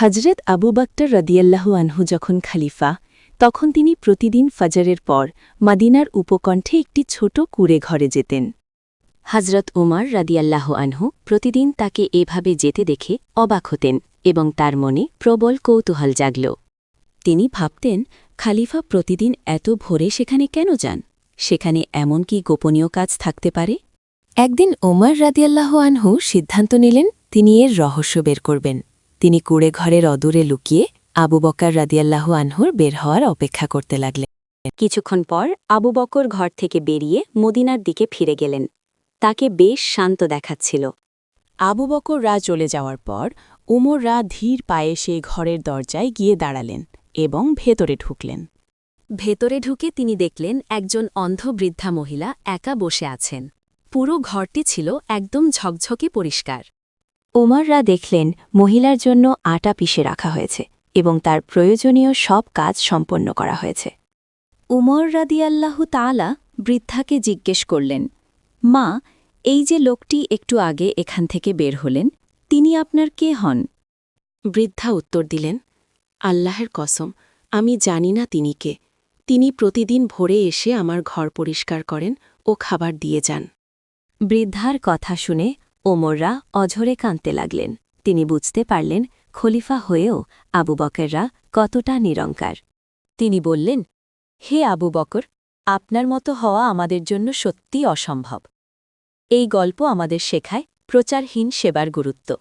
হজরত আবু বাক্তর রদিয়াল্লাহু আনহু যখন খালিফা, তখন তিনি প্রতিদিন ফজরের পর মাদিনার উপকণ্ঠে একটি ছোট কুড়ে ঘরে যেতেন। হজরত উমর রাদিয়াল্লাহ আনহু প্রতিদিন তাকে এভাবে যেতে দেখে অবাক হতেন এবং তার মনে প্রবল কৌতূহল জাগল। তিনি ভাবতেন, খালিফা প্রতিদিন এত ভোরে সেখানে কেন যান? সেখানে এমন কি গোপনীয় কাজ থাকতে পারে? একদিন ওমর রাদিয়াল্লাহ আনহু সিদ্ধান্ত নিলেন, তিনি এর রহস্য বের করবেন। তিনি কুড়ে ঘরের অদূরে লুকিয়ে আবু বকার রাদিয়াল্লাহ আনহুর বের হওয়ার অপেক্ষা করতে লাগলেন। কিছুক্ষণ পর আবু বকর ঘর থেকে বেরিয়ে মদিনার দিকে ফিরে গেলেন। তাকে বেশ শান্ত দেখাচ্ছিল। আবু বকর রা চলে যাওয়ার পর উমর রা ধীর পায়ে সেই ঘরের দরজায় গিয়ে দাঁড়ালেন এবং ভেতরে ঢুকলেন। ভেতরে ঢুকে তিনি দেখলেন একজন অন্ধ বৃদ্ধা মহিলা একা বসে আছেন। পুরো ঘরটি ছিল একদম ঝকঝকে পরিষ্কার। ওমররা দেখলেন মহিলার জন্য আটা পিষে রাখা হয়েছে এবং তার প্রয়োজনীয় সব কাজ সম্পন্ন করা হয়েছে। উমর রাদিয়াল্লাহু তাআলা বৃদ্ধাকে জিজ্ঞেস করলেন, মা, এই যে লোকটি একটু আগে এখান থেকে বের হলেন, তিনি আপনার কে হন? বৃদ্ধা উত্তর দিলেন, আল্লাহের কসম, আমি জানি না তিনি কে। তিনি প্রতিদিন ভোরে এসে আমার ঘর পরিষ্কার করেন ও খাবার দিয়ে যান। বৃদ্ধার কথা শুনে ওমররা অঝরে কাঁদতে লাগলেন। তিনি বুঝতে পারলেন, খলিফা হয়েও আবু বকররা কতটা নিরঙ্কার। তিনি বললেন, হে আবু বকর, আপনার মতো হওয়া আমাদের জন্য সত্যি অসম্ভব। এই গল্প আমাদের শেখায় প্রচারহীন সেবার গুরুত্ব।